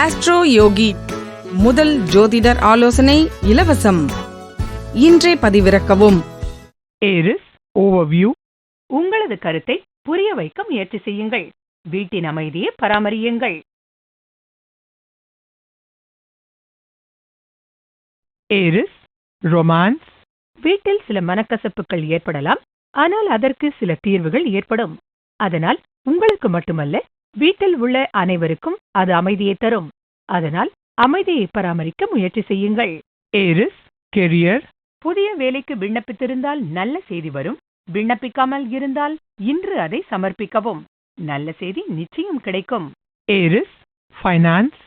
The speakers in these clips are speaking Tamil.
ஆஸ்ட்ரோ யோகி முதல் ஜோதிடர் ஆலோசனை இலவசம். இன்றே பதிவிறக்கவும். ஏரிஸ் ஓவர்வியூ உங்களது கருத்தை புரிய வைக்க முயற்சி செய்யுங்கள். வீட்டின் அமைதியை பராமரியுங்கள். ஏரிஸ் ரொமான்ஸ் வீட்டில் சில மனக்கசப்புகள் ஏற்படலாம். ஆனால் அதற்கு சில தீர்வுகள் ஏற்படும். அதனால் உங்களுக்கு மட்டுமல்ல வீட்டில் உள்ள அனைவருக்கும் அது அமைதியை தரும். அதனால் அமைதியை பராமரிக்க முயற்சி செய்யுங்கள். ஏரிஸ் கெரியர் புதிய வேலைக்கு விண்ணப்பித்திருந்தால் நல்ல செய்தி வரும். விண்ணப்பிக்காமல் இருந்தால் இன்று அதை சமர்ப்பிக்கவும். நல்ல செய்தி நிச்சயம் கிடைக்கும். ஏரிஸ் ஃபைனான்ஸ்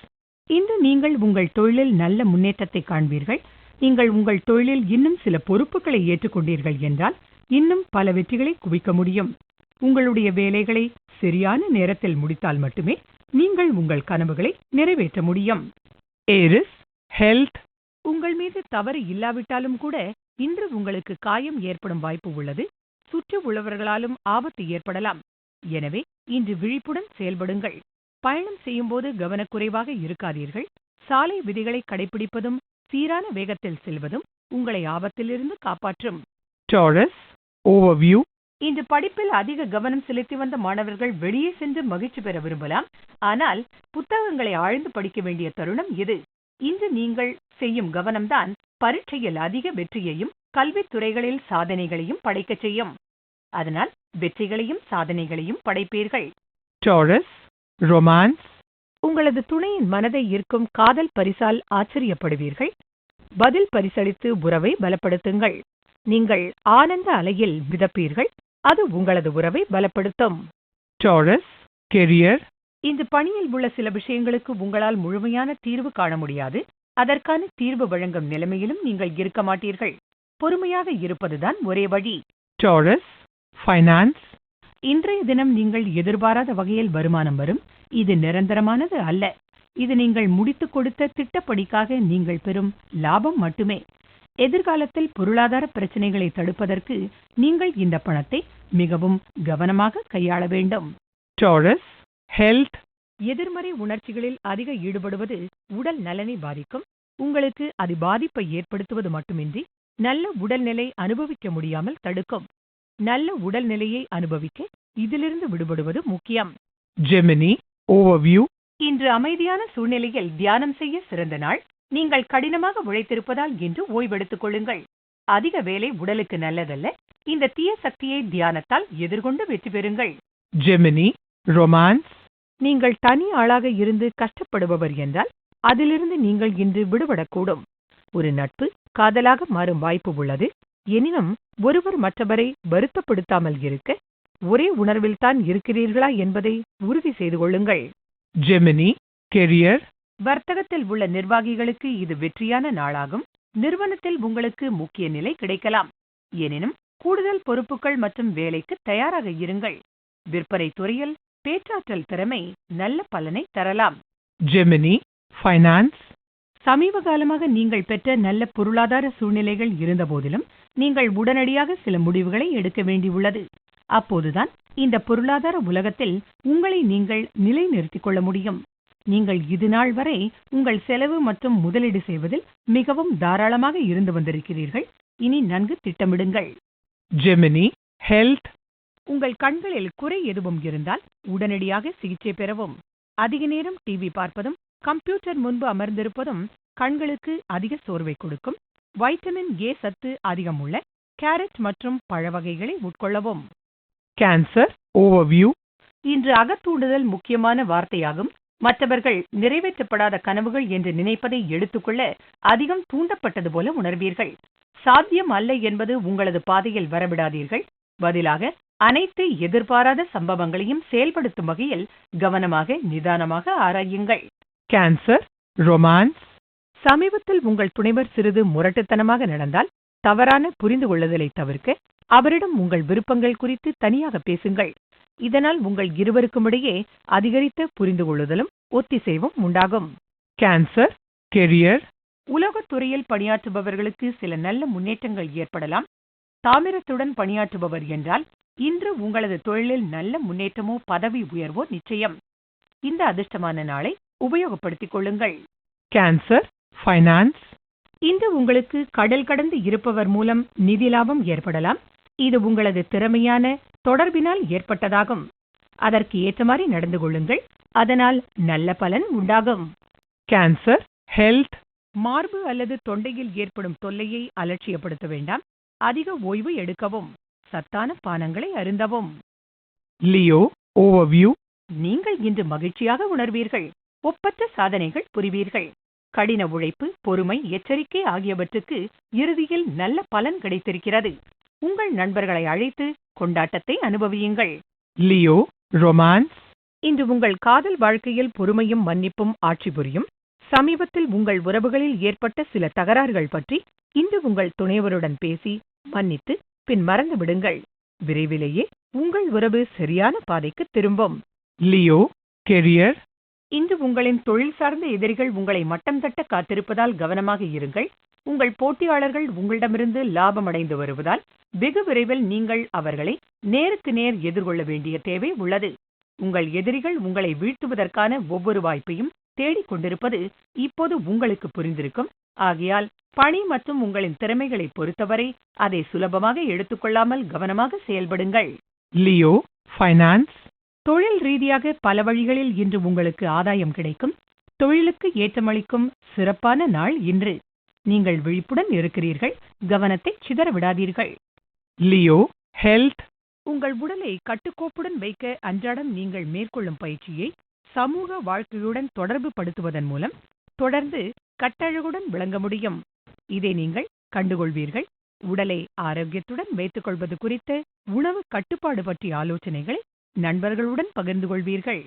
இன்று நீங்கள் உங்கள் தொழிலில் நல்ல முன்னேற்றத்தை காண்பீர்கள். நீங்கள் உங்கள் தொழிலில் இன்னும் சில பொறுப்புகளை ஏற்றுக்கொண்டீர்கள் என்றால் இன்னும் பல வெற்றிகளை குவிக்க முடியும். உங்களுடைய வேலைகளை சரியான நேரத்தில் முடித்தால் மட்டுமே நீங்கள் உங்கள் கனவுகளை நிறைவேற்ற முடியும். ஏரிஸ் ஹெல்த் உங்கள் மீது தவறு இல்லாவிட்டாலும் கூட இன்று உங்களுக்கு காயம் ஏற்படும் வாய்ப்பு உள்ளது. சுற்றி உள்ளவர்களாலும் ஆபத்து ஏற்படலாம். எனவே இன்று விழிப்புடன் செயல்படுங்கள். பயணம் செய்யும்போது கவனக்குறைவாக இருக்காதீர்கள். சாலை விதிகளை கடைபிடிப்பதும் சீரான வேகத்தில் செல்வதும் உங்களை ஆபத்திலிருந்து காப்பாற்றும். டாரஸ் ஓவர்வியூ இன்று படிப்பில் அதிக கவனம் செலுத்தி வந்த மாணவர்கள் வெளியே சென்று மகிழ்ச்சி பெற விரும்பலாம். ஆனால் புத்தகங்களை ஆழ்ந்து படிக்க வேண்டிய தருணம் இது. இன்று நீங்கள் செய்யும் கவனம்தான் பரீட்சையில் அதிக வெற்றியையும் கல்வித் துறைகளில் சாதனைகளையும் படைக்கச் செய்யும். அதனால் வெற்றிகளையும் சாதனைகளையும் படைப்பீர்கள். டாரஸ் ரொமான்ஸ் உங்களது துணையின் மனதை ஈர்க்கும் காதல் பரிசால் ஆச்சரியப்படுவீர்கள். பதில் பரிசளித்து உறவை பலப்படுத்துங்கள். நீங்கள் ஆனந்த அலையில் மிதப்பீர்கள். அது உங்களது உறவை பலப்படுத்தும். டாரஸ் கெரியர் இந்த பணியில் உள்ள சில விஷயங்களுக்கு உங்களால் முழுமையான தீர்வு காண முடியாது. அதற்கான தீர்வு வழங்கும் நிலைமையிலும் நீங்கள் இருக்க மாட்டீர்கள். பொறுமையாக இருப்பதுதான் ஒரே வழி. டாரஸ் ஃபைனான்ஸ் இன்றைய தினம் நீங்கள் எதிர்பாராத வகையில் வருமானம் வரும். இது நிரந்தரமானது அல்ல. இது நீங்கள் முடித்துக் கொடுத்த திட்டப்படிக்காக நீங்கள் பெறும் லாபம் மட்டுமே. எதிர்காலத்தில் பொருளாதார பிரச்சனைகளை தடுப்பதற்கு நீங்கள் இந்த பணத்தை மிகவும் கவனமாக கையாள வேண்டும். டாரஸ் ஹெல்த் எதிர்மறை உணர்ச்சிகளில் அதிக ஈடுபடுவது உடல் நலனை பாதிக்கும். உங்களுக்கு அது பாதிப்பை ஏற்படுத்துவது மட்டுமின்றி நல்ல உடல்நிலை அனுபவிக்க முடியாமல் தடுக்கும். நல்ல உடல்நிலையை அனுபவிக்க இதிலிருந்து விடுபடுவது முக்கியம். ஜெமினி ஓவர்வியூ இன்று அமைதியான சூழ்நிலையில் தியானம் செய்ய சிறந்த நாள். நீங்கள் கடினமாக உழைத்திருப்பதால் இன்று ஓய்வெடுத்துக் கொள்ளுங்கள். அதிக வேலை உடலுக்கு நல்லதல்ல. இந்த தீய சக்தியை தியானத்தால் எதிர்கொண்டு வெற்றி பெறுங்கள். ஜெமினி ரொமான்ஸ் நீங்கள் தனி ஆளாக இருந்து கஷ்டப்படுபவர் என்றால் அதிலிருந்து நீங்கள் இன்று விடுபடக்கூடும். ஒரு நட்பு காதலாக மாறும் வாய்ப்பு உள்ளது. எனினும் ஒருவர் மற்றவரை வருத்தப்படுத்தாமல் இருக்க ஒரே உணர்வில்தான் இருக்கிறீர்களா என்பதை உறுதி செய்து கொள்ளுங்கள். ஜெமினி கெரியர் வர்த்தகத்தில் உள்ள நிர்வாகிகளுக்கு இது வெற்றியான நாளாகும். நிறுவனத்தில் உங்களுக்கு முக்கிய நிலை கிடைக்கலாம். எனினும் கூடுதல் பொறுப்புகள் மற்றும் வேலைக்கு தயாராக இருங்கள். விற்பனை துறையில் பேச்சாற்றல் திறமை நல்ல பலனை தரலாம். ஜெமினி ஃபைனான்ஸ் சமீப காலமாக நீங்கள் பெற்ற நல்ல பொருளாதார சூழ்நிலைகள் இருந்தபோதிலும் நீங்கள் உடனடியாக சில முடிவுகளை எடுக்க வேண்டியுள்ளது. அப்போதுதான் இந்த பொருளாதார உலகத்தில் உங்களை நீங்கள் நிலைநிறுத்திக் கொள்ள முடியும். நீங்கள் இதுநாள் வரை உங்கள் செலவு மற்றும் முதலீடு செய்வதில் மிகவும் தாராளமாக இருந்து வந்திருக்கிறீர்கள். இனி நன்கு திட்டமிடுங்கள். ஜெமினி ஹெல்த் உங்கள் கண்களில் குறை எதுவும் இருந்தால் உடனடியாக சிகிச்சை பெறவும். அதிக நேரம் டிவி பார்ப்பதும் கம்ப்யூட்டர் முன்பு அமர்ந்திருப்பதும் கண்களுக்கு அதிக சோர்வை கொடுக்கும். வைட்டமின் ஏ சத்து அதிகம் உள்ள கேரட் மற்றும் பழ வகைகளை உட்கொள்ளவும். கேன்சர் ஓவர்வியூ இன்று அகத்தூண்டுதல் முக்கியமான வார்த்தையாகும். மற்றவர்கள் நிறைவேற்றப்படாத கனவுகள் என்று நினைப்பதை எடுத்துக்கொள்ள அதிகம் தூண்டப்பட்டது போல உணர்வீர்கள். சாத்தியம் அல்ல என்பது உங்களது பாதையில் வரவிடாதீர்கள். பதிலாக அனைத்து எதிர்பாராத சம்பவங்களையும் செயல்படுத்தும் வகையில் கவனமாக நிதானமாக ஆராயுங்கள். கேன்சர் ரொமான்ஸ் சமீபத்தில் உங்கள் துணைவர் சிறிது முரட்டுத்தனமாக நடந்தால் தவறான புரிந்து கொள்ளுதலை தவிர்க்க அவரிடம் உங்கள் விருப்பங்கள் குறித்து தனியாக பேசுங்கள். இதனால் உங்கள் இருவருக்குமிடையே அதிகரித்த புரிந்து கொள்ளுதலும் ஒத்திசைவும் உண்டாகும். கேன்சர் கெரியர் உலகத் துறையில் பணியாற்றுபவர்களுக்கு சில நல்ல முன்னேற்றங்கள் ஏற்படலாம். தாமிரத்துடன் பணியாற்றுபவர் என்றால் இன்று உங்களது தொழிலில் நல்ல முன்னேற்றமோ பதவி உயர்வோ நிச்சயம். இந்த அதிர்ஷ்டமான நாளை உபயோகப்படுத்திக் கொள்ளுங்கள். Cancer, finance, இன்று உங்களுக்கு கடல் கடந்து இருப்பவர் மூலம் நிதி லாபம் ஏற்படலாம். இது உங்களது திறமையான தொடர்பினால் ஏற்பட்டதாகும். அதற்கு ஏற்றமாறி நடந்து கொள்ளுங்கள். அதனால் நல்ல பலன் உண்டாகும். Cancer, health, மார்பு அல்லது தொண்டையில் ஏற்படும் தொல்லையை அலட்சியப்படுத்த வேண்டாம். அதிக ஓய்வு எடுக்கவும் சத்தான பானங்களை அருந்தவும். Leo, overview, நீங்கள் இன்று மகிழ்ச்சியாக உணர்வீர்கள். ஒப்பற்ற சாதனைகள் புரிவீர்கள். கடின உழைப்பு பொறுமை எச்சரிக்கை ஆகியவற்றுக்கு இறுதியில் நல்ல பலன் கிடைத்திருக்கிறது. உங்கள் நண்பர்களை அழைத்து கொண்டாட்டத்தை அனுபவியுங்கள். Leo, romance, இன்று உங்கள் காதல் வாழ்க்கையில் பொறுமையும் மன்னிப்பும் ஆட்சி புரியும். சமீபத்தில் உங்கள் உறவுகளில் ஏற்பட்ட சில தகராறுகள் பற்றி இன்று உங்கள் துணைவருடன் பேசி மன்னித்து பின் மறந்து விடுங்கள். விரைவிலேயே உங்கள் உறவு சரியான பாதைக்கு திரும்பும். Leo, career, இன்று உங்களின் தொழில் சார்ந்த எதிரிகள் உங்களை மட்டம் தட்ட காத்திருப்பதால் கவனமாக இருங்கள். உங்கள் போட்டியாளர்கள் உங்களிடமிருந்து லாபம் அடைந்து வருவதால் வெகு விரைவில் நீங்கள் அவர்களை நேருக்கு நேர் எதிர்கொள்ள வேண்டிய தேவை உள்ளது. உங்கள் எதிரிகள் உங்களை வீழ்த்துவதற்கான ஒவ்வொரு வாய்ப்பையும் தேடிக் கொண்டிருப்பது இப்போது உங்களுக்கு புரிந்திருக்கும். ஆகையால் பணி மற்றும் உங்களின் திறமைகளை பொறுத்தவரை அதை சுலபமாக எடுத்துக்கொள்ளாமல் கவனமாக செயல்படுங்கள். Leo finance. தொழில் ரீதியாக பல வழிகளில் இன்று உங்களுக்கு ஆதாயம் கிடைக்கும். தொழிலுக்கு ஏற்றமளிக்கும் சிறப்பான நாள் இன்று. நீங்கள் விழிப்புடன் இருக்கிறீர்கள். கவனத்தை சிதற விடாதீர்கள். Leo, health, உங்கள் உடலை கட்டுக்கோப்புடன் வைக்க அன்றாடம் நீங்கள் மேற்கொள்ளும் பயிற்சியை சமூக வாழ்க்கையுடன் தொடர்பு படுத்துவதன் மூலம் தொடர்ந்து கட்டழகுடன் விளங்க முடியும். இதை நீங்கள் கண்டுகொள்வீர்கள். உடலை ஆரோக்கியத்துடன் வைத்துக் கொள்வது குறித்த உணவு கட்டுப்பாடு பற்றிய ஆலோசனைகளை நண்பர்களுடன் பகிர்ந்து கொள்வீர்கள்.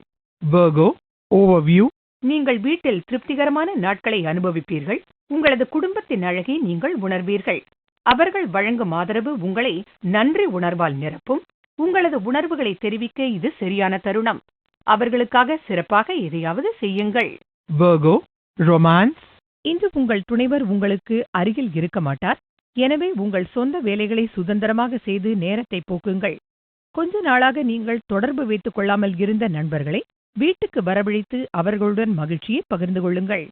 Virgo, overview, நீங்கள் வீட்டில் திருப்திகரமான நாட்களை அனுபவிப்பீர்கள். உங்களது குடும்பத்தின் அழகை நீங்கள் உணர்வீர்கள். அவர்கள் வழங்கும் ஆதரவு உங்களை நன்றி உணர்வால் நிரப்பும். உங்களது உணர்வுகளை தெரிவிக்க இது சரியான தருணம். அவர்களுக்காக சிறப்பாக எதையாவது செய்யுங்கள். Virgo, romance, இன்று உங்கள் துணைவர் உங்களுக்கு அருகில் இருக்க மாட்டார். எனவே உங்கள் சொந்த வேலைகளை சுதந்திரமாக செய்து நேரத்தை போக்குங்கள். கொஞ்ச நாளாக நீங்கள் தொடர்பு வைத்துக் கொள்ளாமல் இருந்த நண்பர்களை வீட்டுக்கு வரவழைத்து அவர்களுடன் மகிழ்ச்சியை பகிர்ந்து கொள்ளுங்கள்.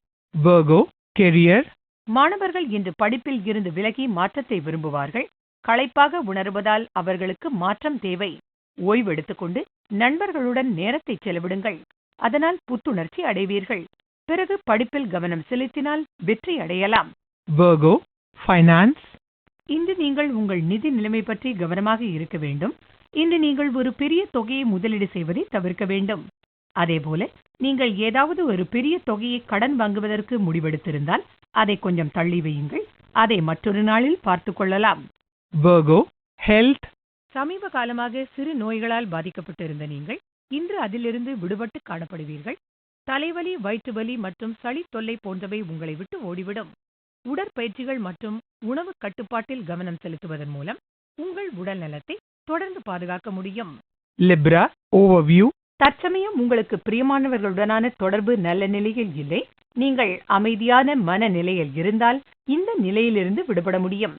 மாணவர்கள் இன்று படிப்பில் இருந்து விலகி மாற்றத்தை விரும்புவார்கள். களைப்பாக உணர்வதால் அவர்களுக்கு மாற்றம் தேவை. ஓய்வு எடுத்துக்கொண்டு நண்பர்களுடன் நேரத்தை செலவிடுங்கள். அதனால் புத்துணர்ச்சி அடைவீர்கள். பிறகு படிப்பில் கவனம் செலுத்தினால் வெற்றி அடையலாம். Virgo, finance, இன்று நீங்கள் உங்கள் நிதி நிலைமை பற்றி கவனமாக இருக்க வேண்டும். இன்று நீங்கள் ஒரு பெரிய தொகையை முதலீடு செய்வதை தவிர்க்க வேண்டும். அதேபோல நீங்கள் ஏதாவது ஒரு பெரிய தொகையை கடன் வாங்குவதற்கு முடிவெடுத்திருந்தால் அதை கொஞ்சம் தள்ளி வையுங்கள். அதை மற்றொரு நாளில் பார்த்துக் கொள்ளலாம். சமீப காலமாக சிறு நோய்களால் பாதிக்கப்பட்டிருந்த நீங்கள் இன்று அதிலிருந்து விடுபட்டு காணப்படுவீர்கள். தலைவலி வயிற்றுவலி மற்றும் சளி தொல்லை போன்றவை உங்களை விட்டு ஓடிவிடும். உடற்பயிற்சிகள் மற்றும் உணவு கட்டுப்பாட்டில் கவனம் செலுத்துவதன் மூலம் உங்கள் உடல் நலத்தை தொடர்ந்து பாதுகாக்க முடியும். Libra, overview, தற்சமயம் உங்களுக்கு பிரியமானவர்களுடனான தொடர்பு நல்ல நிலையில் இல்லை. நீங்கள் அமைதியான மனநிலையில் இருந்தால் இந்த நிலையிலிருந்து விடுபட முடியும்.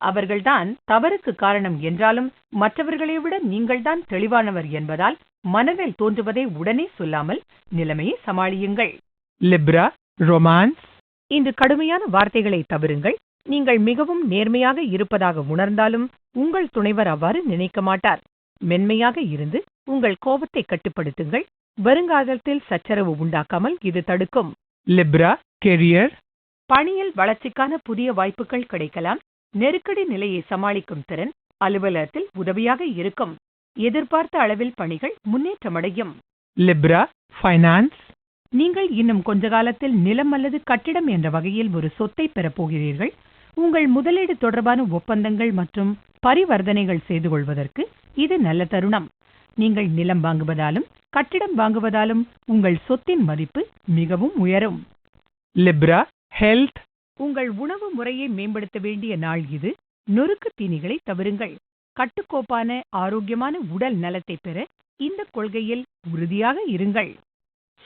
அவர்கள்தான் தவறுக்கு காரணம் என்றாலும் மற்றவர்களை விட நீங்கள்தான் தெளிவானவர் என்பதால் மனதில் தோன்றுவதை உடனே சொல்லாமல் நிலைமையை சமாளியுங்கள். Libra, romance, இன்று கடுமையான வார்த்தைகளை தவிருங்கள் நீங்கள் மிகவும் நேர்மையாக இருப்பதாக உணர்ந்தாலும் உங்கள் துணைவர் அவ்வாறு நினைக்க மாட்டார். மென்மையாக இருந்து உங்கள் கோபத்தை கட்டுப்படுத்துங்கள். வருங்காலத்தில் சச்சரவு உண்டாக்காமல் இது தடுக்கும். Libra, career, பணியில் வளர்ச்சிக்கான புதிய வாய்ப்புகள் கிடைக்கலாம். நெருக்கடி நிலையை சமாளிக்கும் திறன் அலுவலகத்தில் உதவியாக இருக்கும். எதிர்பார்த்த அளவில் பணிகள் முன்னேற்றமடையும். Libra, finance, நீங்கள் இன்னும் கொஞ்ச காலத்தில் நிலம் அல்லது கட்டிடம் என்ற வகையில் ஒரு சொத்தை பெறப் போகிறீர்கள். உங்கள் முதலீடு தொடர்பான ஒப்பந்தங்கள் மற்றும் பரிவர்த்தனைகள் செய்து கொள்வதற்கு இது நல்ல தருணம். நீங்கள் நிலம் வாங்குவதாலும் கட்டிடம் வாங்குவதாலும் உங்கள் சொத்தின் மதிப்பு மிகவும் உயரும். Libra, health, உங்கள் உணவு முறையை மேம்படுத்த வேண்டிய நாள் இது. நொறுக்கு தீனிகளை தவிருங்கள். கட்டுக்கோப்பான ஆரோக்கியமான உடல் நலத்தை பெற இந்த கொள்கையில் உறுதியாக இருங்கள்.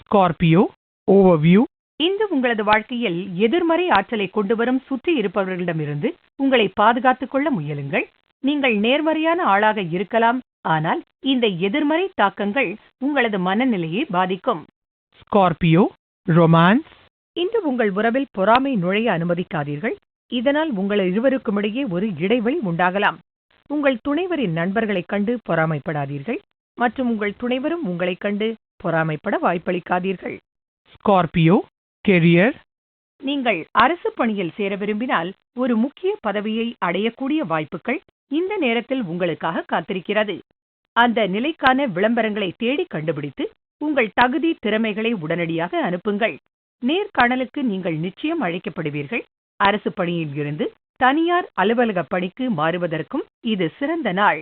Scorpio, overview, இன்று உங்களது வாழ்க்கையில் எதிர்மறை ஆற்றலை கொண்டு வரும் சுற்றி இருப்பவர்களிடமிருந்து உங்களை பாதுகாத்துக் கொள்ள முயலுங்கள். நீங்கள் நேர்மறையான ஆளாக இருக்கலாம் ஆனால் இந்த எதிர்மறை தாக்கங்கள் உங்களது மனநிலையை பாதிக்கும். Scorpio, romance, இன்று உங்கள் உறவில் பொறாமை நுழைய அனுமதிக்காதீர்கள். இதனால் உங்கள் இருவருக்குமிடையே ஒரு இடைவெளி உண்டாகலாம். உங்கள் துணைவரின் நண்பர்களைக் கண்டு பொறாமைப்படாதீர்கள் மற்றும் உங்கள் துணைவரும் உங்களைக் கண்டு பொறாமைப்பட வாய்ப்பளிக்காதீர்கள். Scorpio, career, நீங்கள் அரசு பணியில் சேர விரும்பினால் ஒரு முக்கிய பதவியை அடையக்கூடிய வாய்ப்புகள் இந்த நேரத்தில் உங்களுக்காக காத்திருக்கிறது. அந்த நிலைக்கான விளம்பரங்களை தேடி கண்டுபிடித்து உங்கள் தகுதி திறமைகளை உடனடியாக அனுப்புங்கள். நேர்காணலுக்கு நீங்கள் நிச்சயம் அழைக்கப்படுவீர்கள். அரசு பணியில் இருந்து தனியார் அலுவலக பணிக்கு மாறுவதற்கும் இது சிறந்த நாள்.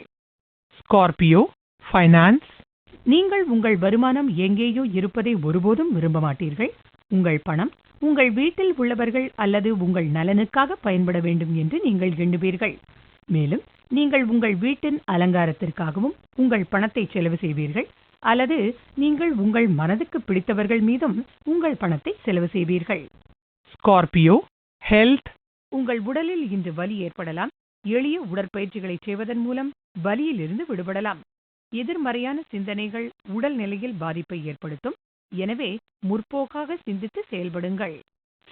Scorpio, finance, நீங்கள் உங்கள் வருமானம் எங்கேயோ இருப்பதை ஒருபோதும் விரும்ப மாட்டீர்கள். உங்கள் பணம் உங்கள் வீட்டில் உள்ளவர்கள் அல்லது உங்கள் நலனுக்காக பயன்பட வேண்டும் என்று நீங்கள் எண்ணுவீர்கள். மேலும் நீங்கள் உங்கள் வீட்டின் அலங்காரத்திற்காகவும் உங்கள் பணத்தை செலவு செய்வீர்கள் அல்லது நீங்கள் உங்கள் மனதுக்கு பிடித்தவர்கள் மீதும் உங்கள் பணத்தை செலவு செய்வீர்கள். Scorpio, health, உங்கள் உடலில் இன்று வலி ஏற்படலாம் எளிய உடற்பயிற்சிகளை செய்வதன் மூலம் வலியிலிருந்து விடுபடலாம். எதிர்மறையான சிந்தனைகள் உடல் நிலையில் பாதிப்பை ஏற்படுத்தும் எனவே முற்போக்காக சிந்தித்து செயல்படுங்கள்.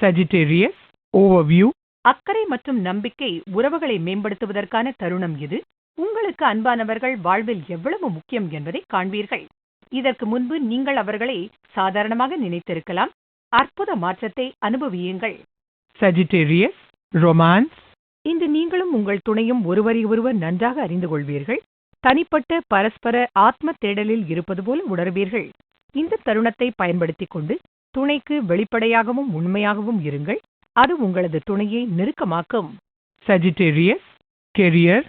Sagittarius, overview, அக்கறை மற்றும் நம்பிக்கை உறவுகளை மேம்படுத்துவதற்கான தருணம் இது. உங்களுக்கு அன்பானவர்கள் வாழ்வில் எவ்வளவு முக்கியம் என்பதை காண்பீர்கள். இதற்கு முன்பு நீங்கள் அவர்களை சாதாரணமாக நினைத்திருக்கலாம். அற்புத மாற்றத்தை அனுபவியுங்கள். Sagittarius, romance, இன்று நீங்களும் உங்கள் துணையும் ஒருவரை ஒருவர் நன்றாக அறிந்து கொள்வீர்கள். தனிப்பட்ட பரஸ்பர ஆத்ம தேடலில் இருப்பது போல உணர்வீர்கள். இந்த தருணத்தை பயன்படுத்திக் கொண்டு துணைக்கு வெளிப்படையாகவும் உண்மையாகவும் இருங்கள். அது உங்களது துணையை நெருக்கமாக்கும். Sagittarius, career,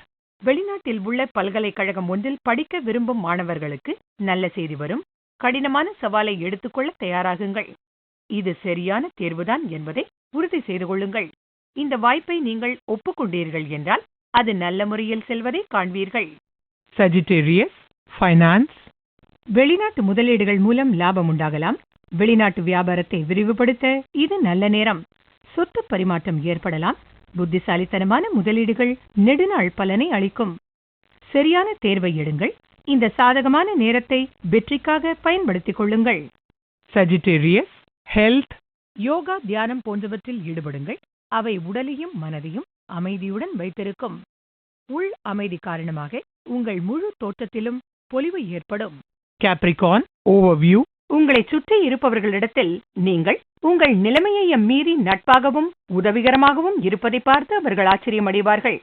வெளிநாட்டில் உள்ள பல்கலைக்கழகம் ஒன்றில் படிக்க விரும்பும் மாணவர்களுக்கு நல்ல செய்தி வரும். கடினமான சவாலை எடுத்துக்கொள்ள தயாராகுங்கள். இது சரியான தேர்வுதான் என்பதை உறுதி செய்து கொள்ளுங்கள். இந்த வாய்ப்பை நீங்கள் ஒப்புக்கொண்டீர்கள் என்றால் அது நல்ல முறையில் செல்வதை காண்பீர்கள். Sagittarius, finance, வெளிநாட்டு முதலீடுகள் மூலம் லாபம் உண்டாகலாம். வெளிநாட்டு வியாபாரத்தை விரிவுபடுத்த இது நல்ல நேரம். சொத்து பரிமாற்றம் ஏற்படலாம். புத்திசாலித்தனமான முதலீடுகள் நெடுநாள் பலனை அளிக்கும். சரியான தேர்வை எடுங்கள். இந்த சாதகமான நேரத்தை வெற்றிக்காக பயன்படுத்திக் கொள்ளுங்கள். Sagittarius, health, யோகா தியானம் போன்றவற்றில் ஈடுபடுங்கள். அவை உடலையும் மனதையும் அமைதியுடன் வைத்திருக்கும். உள் அமைதி காரணமாக உங்கள் முழு தோற்றத்திலும் பொலிவு ஏற்படும். Capricorn, overview, உங்களை சுற்றி இருப்பவர்களிடத்தில் நீங்கள் உங்கள் நிலைமையை மீறி நட்பாகவும் உதவிகரமாகவும் இருப்பதை பார்த்து அவர்கள் ஆச்சரியமடைவார்கள்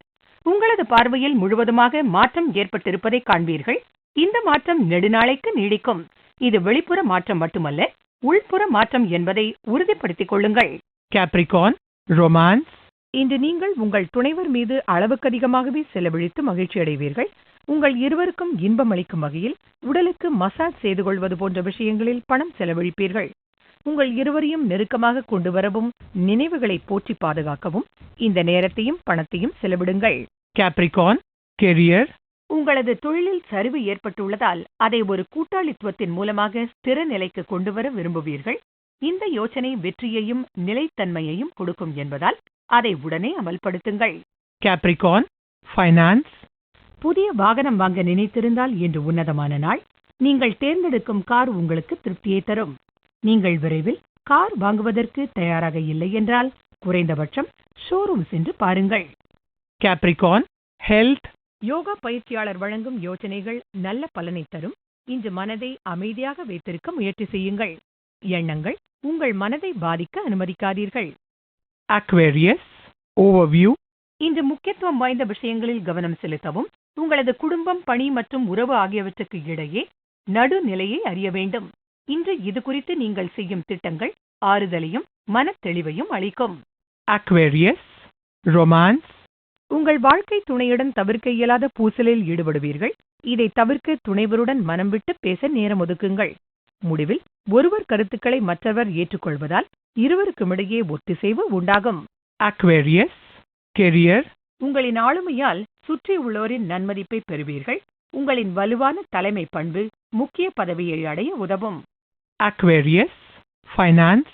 உங்களது பார்வையில் முழுவதுமாக மாற்றம் ஏற்பட்டிருப்பதை காண்பீர்கள். இந்த மாற்றம் நெடுநாளைக்கு நீடிக்கும். இது வெளிப்புற மாற்றம் மட்டுமல்ல உள்புற மாற்றம் என்பதை உறுதிப்படுத்திக் கொள்ளுங்கள். Capricorn, romance, இன்று நீங்கள் உங்கள் துணைவர் மீது அளவுக்கு அதிகமாகவே செலவழித்து மகிழ்ச்சி அடைவீர்கள் உங்கள் இருவருக்கும் இன்பம் அளிக்கும் வகையில் உடலுக்கு மசாஜ் செய்து கொள்வது போன்ற விஷயங்களில் பணம் செலவழிப்பீர்கள். உங்கள் இருவரையும் நெருக்கமாக கொண்டு வரவும் நினைவுகளை போற்றி பாதுகாக்கவும் இந்த நேரத்தையும் பணத்தையும் செலவிடுங்கள். Capricorn, career, உங்களது தொழிலில் சரிவு ஏற்பட்டுள்ளதால் அதை ஒரு கூட்டாளித்துவத்தின் மூலமாக ஸ்திர நிலைக்கு கொண்டு வர விரும்புவீர்கள். இந்த யோசனை வெற்றியையும் நிலைத்தன்மையையும் கொடுக்கும் என்பதால் அதை உடனே அமல்படுத்துங்கள். Capricorn, finance, புதிய வாகனம் வாங்க நினைத்திருந்தால் இன்று உன்னதமான நாள். நீங்கள் தேர்ந்தெடுக்கும் கார் உங்களுக்கு திருப்தியை தரும். நீங்கள் விரைவில் கார் வாங்குவதற்கு தயாராக இல்லை என்றால் குறைந்தபட்சம் ஷோரூம் சென்று பாருங்கள். Capricorn, health, யோகா பயிற்சியாளர் வழங்கும் யோசனைகள் நல்ல பலனை தரும். இன்று மனதை அமைதியாக வைத்திருக்க முயற்சி செய்யுங்கள். எண்ணங்கள் உங்கள் மனதை பாதிக்க அனுமதிக்காதீர்கள். Aquarius, overview, இன்று முக்கியத்துவம் வாய்ந்த விஷயங்களில் கவனம் செலுத்தவும் உங்களது குடும்பம் பணி மற்றும் உறவு ஆகியவற்றுக்கு இடையே நடுநிலையை அறிய வேண்டும். இன்று இது குறித்து நீங்கள் செய்யும் திட்டங்கள் ஆறுதலையும் மனத் தெளிவையும் அளிக்கும். Aquarius, romance, உங்கள் வாழ்க்கை துணையுடன் தவிர்க்க இயலாத பூசலில் ஈடுபடுவீர்கள். இதை தவிர்க்க துணைவருடன் மனம் விட்டு பேச நேரம் ஒதுக்குங்கள். முடிவில் ஒருவர் கருத்துக்களை மற்றவர் ஏற்றுக்கொள்வதால் இருவருக்குமிடையே ஒத்திசைவு உண்டாகும். Aquarius, career, உங்களின் ஆளுமையால் சுற்றி உள்ளோரின் நன்மதிப்பை பெறுவீர்கள். உங்களின் வலுவான தலைமை பண்பு முக்கிய பதவியை அடைய உதவும். Aquarius, finance,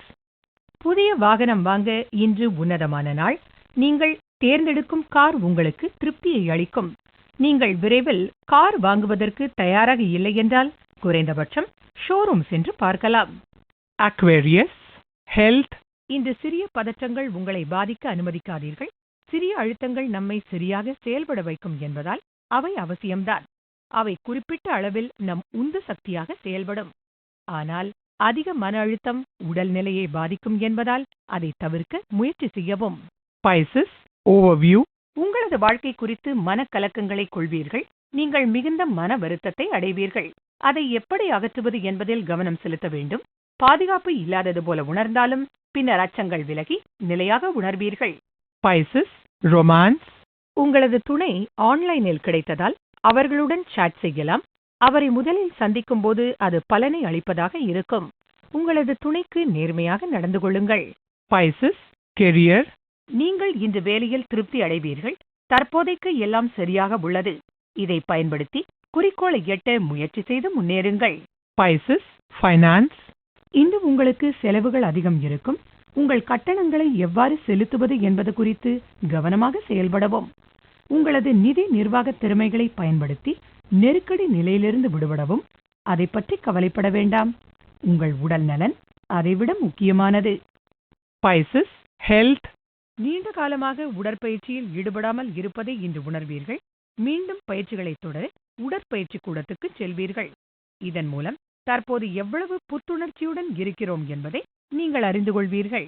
புதிய வாகனம் வாங்க இன்று உன்னதமான நாள். நீங்கள் தேர்ந்தெடுக்கும் கார் உங்களுக்கு திருப்தியை அளிக்கும். நீங்கள் விரைவில் கார் வாங்குவதற்கு தயாராக இல்லை என்றால் குறைந்தபட்சம் ஷோரூம் சென்று பார்க்கலாம். Aquarius, health, இந்த சிறிய பதற்றங்கள் உங்களை பாதிக்க அனுமதிக்காதீர்கள். சிறிய அழுத்தங்கள் நம்மை சரியாக செயல்பட வைக்கும் என்பதால் அவை அவசியம்தான். அவை குறிப்பிட்ட அளவில் நம் உந்து சக்தியாக செயல்படும். ஆனால் அதிக மன அழுத்தம் உடல்நிலையை பாதிக்கும் என்பதால் அதை தவிர்க்க முயற்சி செய்யவும். Pisces, overview, உங்களது வாழ்க்கை குறித்து மனக்கலக்கங்களை கொள்வீர்கள். நீங்கள் மிகுந்த மன வருத்தத்தை அடைவீர்கள். அதை எப்படி அகற்றுவது என்பதில் கவனம் செலுத்த வேண்டும். பாதுகாப்பு இல்லாதது போல உணர்ந்தாலும் பின்னர் அச்சங்கள் விலகி நிலையாக உணர்வீர்கள். Pisces, romance, உங்களது துணை ஆன்லைனில் கிடைத்ததால் அவர்களுடன் சாட் செய்யலாம். அவரை முதலில் சந்திக்கும் போது அது பலனை அளிப்பதாக இருக்கும். உங்களது துணைக்கு நேர்மையாக நடந்து கொள்ளுங்கள். Pisces, career, நீங்கள் இந்த வேலையில் திருப்தி அடைவீர்கள். தற்போதைக்கு எல்லாம் சரியாக உள்ளது. இதை பயன்படுத்தி குறிக்கோளை எட்ட முயற்சி செய்து முன்னேறுங்கள். Pisces, finance, இன்று உங்களுக்கு செலவுகள் அதிகம் இருக்கும். உங்கள் கட்டணங்களை எவ்வாறு செலுத்துவது என்பது குறித்து கவனமாக செயல்படவும். உங்களது நிதி நிர்வாக திறமைகளை பயன்படுத்தி நெருக்கடி நிலையிலிருந்து விடுபடவும் அதை பற்றி கவலைப்பட வேண்டாம். உங்கள் உடல் நலன் அதைவிட முக்கியமானது. Pisces, health, நீண்ட காலமாக உடற்பயிற்சியில் ஈடுபடாமல் இருப்பதை இன்று உணர்வீர்கள். மீண்டும் பயிற்சிகளை தொடர உடற்பயிற்சி கூடத்துக்கு செல்வீர்கள். இதன் மூலம் தற்போது எவ்வளவு புத்துணர்ச்சியுடன் இருக்கிறோம் என்பதை நீங்கள் அறிந்து கொள்வீர்கள்.